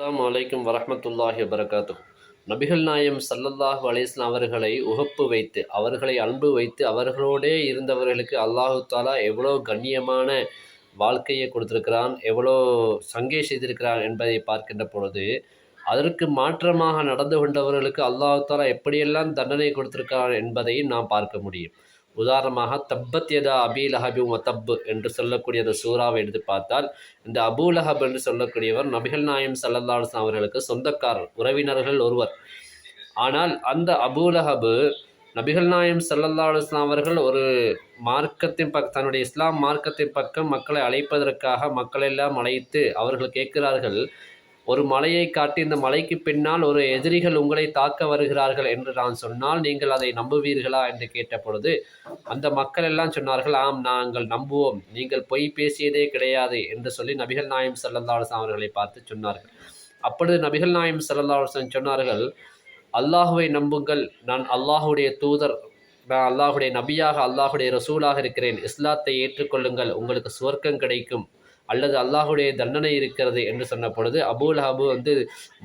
அஸ்லாம் அலைக்கும் வரமத்துல்லாஹி வபரகாத்து நபிகள் நாயம் சல்லல்லாஹு அலைஹி அவர்களை உகப்பு வைத்து அவர்களை அன்பு வைத்து அவர்களோடே இருந்தவர்களுக்கு அல்லாஹு தாலா எவ்வளோ கண்ணியமான வாழ்க்கையை கொடுத்திருக்கிறான் எவ்வளோ சங்கே செய்திருக்கிறான் என்பதை பார்க்கின்ற பொழுது அதற்கு மாற்றமாக நடந்து கொண்டவர்களுக்கு அல்லாஹு தாலா எப்படியெல்லாம் தண்டனை கொடுத்திருக்கிறான் என்பதையும் நாம் பார்க்க முடியும். உதாரணமாக தப்பத் எதா அபி லஹபி தப்பு என்று சொல்லக்கூடிய அந்த சூறாவை எடுத்து பார்த்தால் இந்த அபூ லஹப் என்று சொல்லக்கூடியவர் நபிகள் நாயம் சல்லல்லாஹு அவர்களுக்கு சொந்தக்காரர் உறவினர்கள் ஒருவர். ஆனால் அந்த அபூலஹபு நபிகள் நாயம் சல்லல்லா அலுவலாம் அவர்கள் ஒரு மார்க்கத்தின் பக் தன்னுடைய இஸ்லாம் மார்க்கத்தின் பக்கம் மக்களை அழைப்பதற்காக மக்களெல்லாம் அழைத்து அவர்கள் கேட்கிறார்கள் ஒரு மலையை காட்டி இந்த மலைக்கு பின்னால் ஒரு எதிரிகள் உங்களை தாக்க வருகிறார்கள் என்று நான் சொன்னால் நீங்கள் அதை நம்புவீர்களா என்று கேட்ட பொழுது அந்த மக்கள் எல்லாம் சொன்னார்கள் ஆம் நாங்கள் நம்புவோம். நீங்கள் பொய் பேசியதே கிடையாது என்று சொல்லி நபிகள் நாயம் சல்லல்லாஹம் அவர்களை பார்த்து சொன்னார்கள். அப்பொழுது நபிகள் நாயம் சல்லல்லாஹம் சொன்னார்கள் அல்லாஹுவை நம்புங்கள். நான் அல்லாஹுடைய தூதர் நான் அல்லாஹுடைய நபியாக அல்லாஹுடைய ரசூலாக இருக்கிறேன். இஸ்லாத்தை ஏற்றுக்கொள்ளுங்கள். உங்களுக்கு சுவர்க்கம் கிடைக்கும். அல்லது அல்லாஹுடைய தண்டனை இருக்கிறது என்று சொன்ன பொழுது அபூல் ஹபு வந்து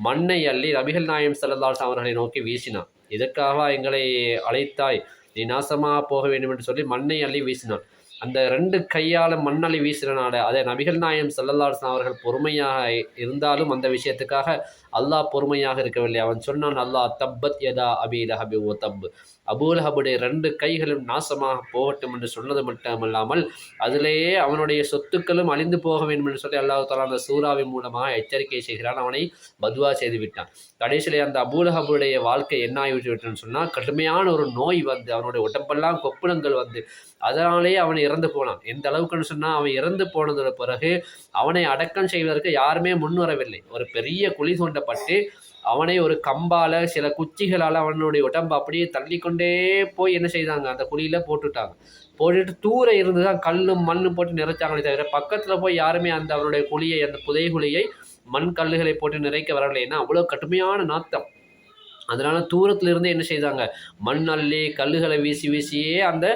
மண்ணை அள்ளி நபிகள் நாயம் செல்லல்லாஸ் அவர்களை நோக்கி வீசினான். இதற்காக எங்களை அழைத்தாய்? நீ நாசமாக போக வேண்டும் என்று சொல்லி மண்ணை அள்ளி வீசினான். அந்த ரெண்டு கையால் மண்ணள்ளி வீசினால அதை நபிகள் நாயம் செல்லல்லாசன் அவர்கள் பொறுமையாக இருந்தாலும் அந்த விஷயத்துக்காக அல்லாஹ் பொறுமையாக இருக்கவில்லை. அவன் சொன்னான் அல்லாஹ் தப்பத் யதா அபி லஹபி ஓ தப்பு அபூலஹபுடைய ரெண்டு கைகளும் நாசமாக போகட்டும் என்று சொன்னது மட்டுமல்லாமல் அதிலேயே அவனுடைய சொத்துக்களும் அழிந்து போக வேண்டும் என்று சொல்லி அல்லாஹு தாலா அந்த சூறாவின் மூலமாக எச்சரிக்கை செய்கிறான். அவனை பதுவா செய்து விட்டான். கடைசியிலே அந்த அபூலஹபுடைய வாழ்க்கை என்ன ஆகிவிட்டு சொன்னால் கடுமையான ஒரு நோய் வந்து அவனுடைய உடம்பெல்லாம் கொப்புளங்கள் வந்து அதனாலேயே அவன் இறந்து போனான். எந்த அளவுக்குன்னு சொன்னால் அவன் இறந்து போனதோட பிறகு அவனை அடக்கம் செய்வதற்கு யாருமே முன்வரவில்லை ஒரு பெரிய குழி தோண்டப்பட்டு அவனை ஒரு கம்பால் சில குச்சிகளால் அவனுடைய உடம்பு அப்படியே தள்ளிக்கொண்டே போய் என்ன செய்தாங்க? அந்த குழியில் போட்டுட்டாங்க. போட்டுட்டு தூர இருந்து தான் கல்லும் மண்ணும் போட்டு நிறைச்சாங்களே தவிர பக்கத்தில் போய் யாருமே அந்த அவனுடைய குழியை அந்த புதை குழியை மண் கல்லுகளை போட்டு நிறைக்க வரவில்லை. ஏன்னா அவ்வளோ கடுமையான நாத்தம். அதனால் தூரத்தில் இருந்து என்ன செய்தாங்க? மண் அள்ளி கல்லுகளை வீசி வீசியே அந்த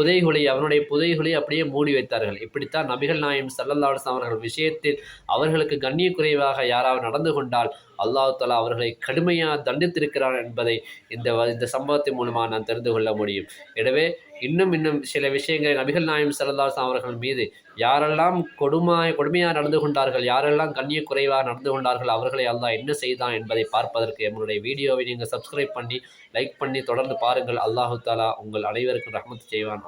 புதைகுழி அவனுடைய புதைகுழி அப்படியே மூடி வைத்தார்கள். இப்படித்தான் நபிகள் நாயம் சல்லல்லாஸ் அவர்கள் விஷயத்தில் அவர்களுக்கு கண்ணிய குறைவாக யாராவது நடந்து கொண்டால் அல்லாஹு தாலா அவர்களை கடுமையாக தண்டித்திருக்கிறான் என்பதை இந்த இந்த சம்பவத்தின் மூலமாக நான் தெரிந்து கொள்ள முடியும். எனவே இன்னும் இன்னும் சில விஷயங்களை நபிகள் நாயம் சல்லல்லாஸ் அவர்கள் மீது யாரெல்லாம் கொடுமாய் கொடுமையாக நடந்து கொண்டார்கள் யாரெல்லாம் கண்ணிய குறைவாக நடந்து கொண்டார்கள் அவர்களை அல்லாஹ் என்ன செய்தான் என்பதை பார்ப்பதற்கு என்னுடைய வீடியோவை நீங்கள் சப்ஸ்கிரைப் பண்ணி லைக் பண்ணி தொடர்ந்து பாருங்கள். அல்லாஹு தாலா உங்கள் அனைவருக்கும் ரஹமத் செய்வான்.